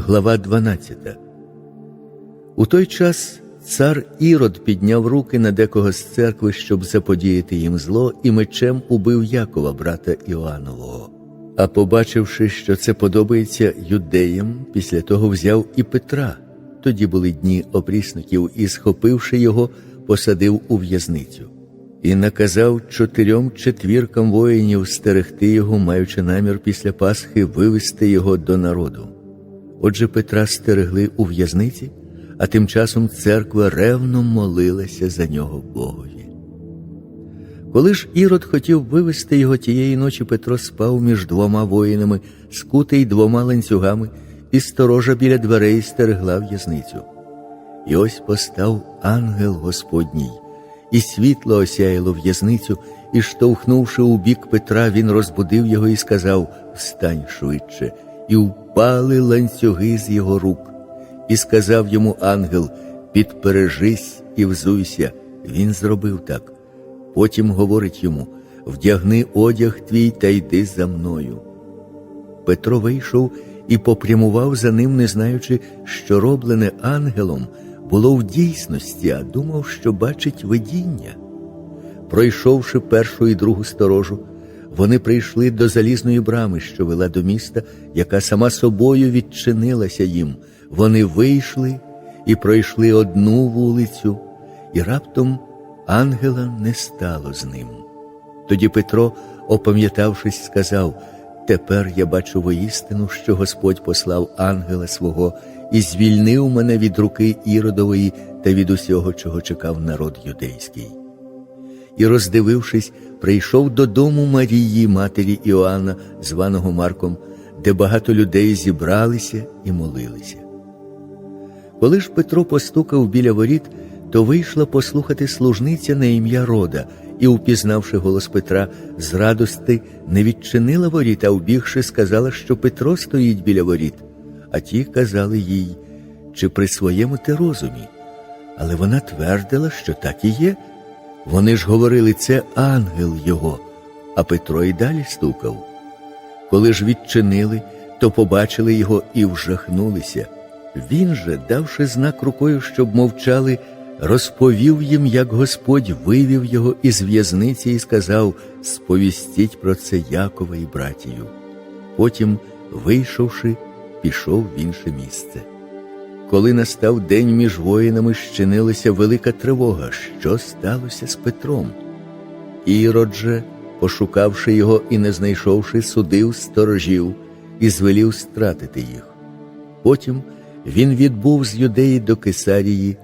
Глава 12 У той час цар Ірод підняв руки на декого з церкви, щоб заподіяти їм зло, і мечем убив Якова, брата Іоаннового. А побачивши, що це подобається юдеям, після того взяв і Петра. Тоді були дні опрісників, і, схопивши його, посадив у в'язницю. І наказав чотирьом четвіркам воїнів стерегти його, маючи намір після Пасхи вивести його до народу. Отже, Петра стерегли у в'язниці, а тим часом церква ревно молилася за нього Богові. Коли ж Ірод хотів вивести його тієї ночі, Петро спав між двома воїнами, скутий двома ланцюгами, і сторожа біля дверей стерегла в'язницю. І ось постав ангел Господній, і світло осяяло в'язницю, і, штовхнувши у бік Петра, він розбудив його і сказав: Встань швидше, і впали ланцюги з його рук. І сказав йому ангел: Підпережись і взуйся. Він зробив так. Потім говорить йому: Вдягни одяг твій та йди за мною. Петро вийшов і попрямував за ним, не знаючи, що роблене ангелом було в дійсності, а думав, що бачить видіння. Пройшовши першу і другу сторожу, вони прийшли до залізної брами, що вела до міста, яка сама собою відчинилася їм. Вони вийшли і пройшли одну вулицю, і раптом ангела не стало з ним. Тоді Петро, опам'ятавшись, сказав: Тепер я бачу воістину, що Господь послав ангела свого і звільнив мене від руки Іродової та від усього, чого чекав народ юдейський. І, роздивившись, прийшов додому Марії, матері Іоанна, званого Марком, де багато людей зібралися і молилися. Коли ж Петро постукав біля воріт, то вийшла послухати служниця на ім'я Рода, і, упізнавши голос Петра, з радости не відчинила воріт, а вбігши, сказала, що Петро стоїть біля воріт. А ті казали їй, чи при своєму ти розумі. Але вона твердила, що так і є. Вони ж говорили, це ангел його, а Петро й далі стукав. Коли ж відчинили, то побачили його і вжахнулися. Він же, давши знак рукою, щоб мовчали, розповів їм, як Господь вивів його із в'язниці і сказав: Сповістіть про це Якова і братію. Потім, вийшовши, пішов в інше місце. Коли настав день між воїнами, щинилася велика тривога, що сталося з Петром. Ірод же, пошукавши його і не знайшовши, судив сторожів і звелів стратити їх. Потім він відбув з юдеї до Кесарії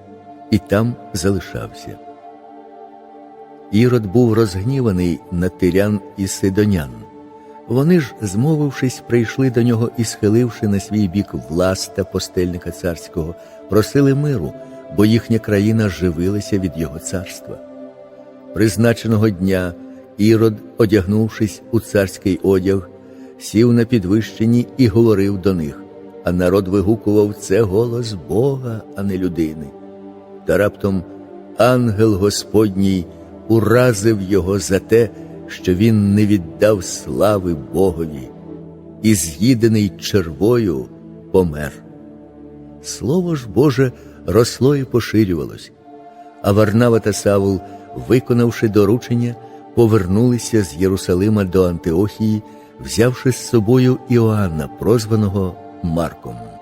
і там залишався. Ірод був розгніваний на тирян і сидонян. Вони ж, змовившись, прийшли до нього і, схиливши на свій бік власта постельника царського, просили миру, бо їхня країна живилася від його царства. Призначеного дня Ірод, одягнувшись у царський одяг, сів на підвищенні і говорив до них, а народ вигукував це голос Бога, а не людини. Та раптом ангел Господній уразив його за те, що він не віддав слави Богові, і, з'їдений червою, помер. Слово ж Боже росло і поширювалось, а Варнава та Савул, виконавши доручення, повернулися з Єрусалима до Антиохії, взявши з собою Іоанна, прозваного Марком.